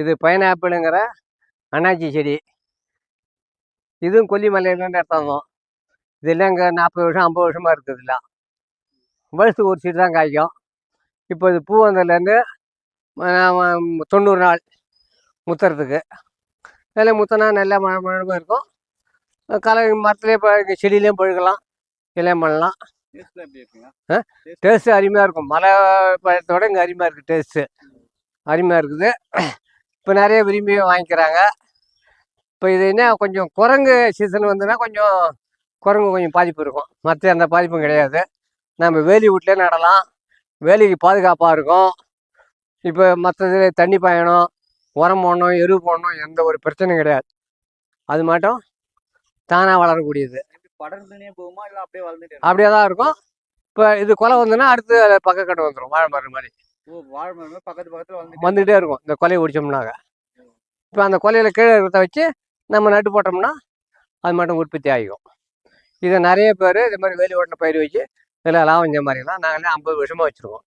இது பைனாப்பிளுங்கிற அன்னாச்சி செடி. இதுவும் கொல்லிமலையிலேருந்து எடுத்தாந்தோம் இதெல்லாம் இங்கே நாற்பது வருஷம் ஐம்பது வருஷமா இருக்குது இல்லை வருஷத்துக்கு ஒரு சீடு தான் காய்க்கும். இப்போ இது பூ வந்ததுலேருந்து தொண்ணூறு நாள் முத்துறதுக்கு. அதில் முத்தினா நல்லா மழை மழை இருக்கும். கலை மரத்துலேயே இப்போ செடியிலையும் பழுக்கலாம். எல்லாம் பண்ணலாம்? டேஸ்ட்டு அருமையாக இருக்கும். மலை பழத்தோட இங்கே அருமையாக இருக்குது டேஸ்ட்டு அருமையாக இருக்குது. இப்போ நிறைய விரும்பி வாங்கிக்கிறாங்க. இப்போ இது என்ன கொஞ்சம் குரங்கு சீசன் வந்துன்னா கொஞ்சம் குரங்கு கொஞ்சம் பாதிப்பு இருக்கும். மற்ற எந்த பாதிப்பும் கிடையாது. நம்ம வேலி வீட்டிலே நடலாம். வேலிக்கு பாதுகாப்பாக இருக்கும். இப்போ மற்றது தண்ணி பாயணும் உரம் போடணும் எரு போடணும் எந்த ஒரு பிரச்சனையும் கிடையாது. அது மட்டும் தானாக வளரக்கூடியது. அப்படியே தான் இருக்கும். இப்போ இது கொலை வந்துன்னா அடுத்து பக்கக்கட்டு வந்துடும் வாழை மரம் மாதிரி. வாழை பக்கத்து வந்துகிட்டே இருக்கும். இந்த கொலையை ஒடிச்சோம்னாக்க. இப்போ அந்த கொலையில் கீழே இருக்கிறத வச்சு நம்ம நட்டு போட்டோம்னா அது மட்டும் உற்பத்தி ஆகிக்கும். இதை நிறைய பேர் இது மாதிரி வேலி ஓட்டின பயிர் வச்சு இதில் லாபம் இந்த மாதிரிலாம் நாங்களே ஐம்பது வருஷமாக வச்சுருக்கோம்.